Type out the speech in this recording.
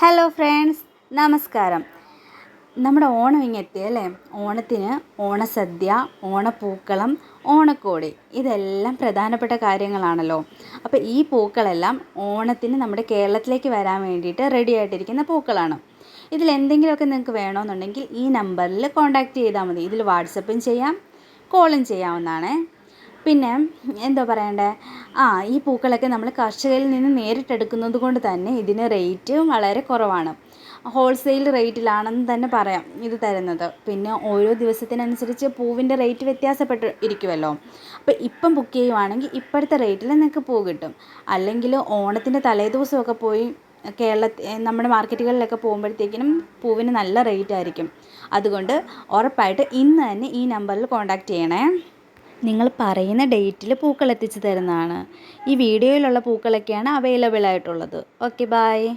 Hello friends നമസ്കാരം. നമ്മുടെ ഓണം ഇങ്ങെത്തിയല്ലേ ഓണത്തിന് ഓണസദ്യ ഓണപ്പൂക്കളം ഓണക്കോടി ഇതെല്ലാം പ്രധാനപ്പെട്ട കാര്യങ്ങളാണല്ലോ. അപ്പോൾ ഈ പൂക്കളെല്ലാം ഓണത്തിന് നമ്മുടെ കേരളത്തിലേക്ക് വരാൻ വേണ്ടിയിട്ട് റെഡി ആയിട്ടിരിക്കുന്ന പൂക്കളാണ്. ഇതിൽ എന്തെങ്കിലുമൊക്കെ നിങ്ങൾക്ക് വേണമെന്നുണ്ടെങ്കിൽ ഈ നമ്പറിൽ കോൺടാക്റ്റ് ചെയ്താൽ മതി. ഇതിൽ വാട്സപ്പും ചെയ്യാം കോളും ചെയ്യാവുന്നതാണ്. പിന്നെ എന്താ പറയണ്ടേ? ആ ഈ പൂക്കളൊക്കെ നമ്മൾ കർഷകരിൽ നിന്ന് നേരിട്ടെടുക്കുന്നത് കൊണ്ട് തന്നെ ഇതിന് റേറ്റ് വളരെ കുറവാണ്. ഹോൾസെയിൽ റേറ്റിലാണെന്ന് തന്നെ പറയാം ഇത് തരുന്നത്. പിന്നെ ഓരോ ദിവസത്തിനനുസരിച്ച് പൂവിന്റെ റേറ്റ് വ്യത്യാസപ്പെട്ട് ഇരിക്കുമല്ലോ അപ്പോൾ ഇപ്പം ബുക്ക് ചെയ്യുവാണെങ്കിൽ ഇപ്പോഴത്തെ റേറ്റിൽ നിങ്ങൾക്ക് പൂ കിട്ടും. അല്ലെങ്കിൽ ഓണത്തിന്റെ തലേദിവസമൊക്കെ പോയി കേരളത്തിൽ നമ്മുടെ മാർക്കറ്റുകളിലൊക്കെ പോകുമ്പോഴത്തേക്കിനും പൂവിന് നല്ല റേറ്റ് ആയിരിക്കും. അതുകൊണ്ട് ഉറപ്പായിട്ട് ഇന്ന് തന്നെ ഈ നമ്പറിൽ കോൺടാക്റ്റ് ചെയ്യണേ. നിങ്ങൾ പറയുന്ന ഡേറ്റിൽ പൂക്കൾ എത്തിച്ചു തരുന്നതാണ്. ഈ വീഡിയോയിലുള്ള പൂക്കളൊക്കെയാണ് അവൈലബിൾ ആയിട്ടുള്ളത്. Okay bye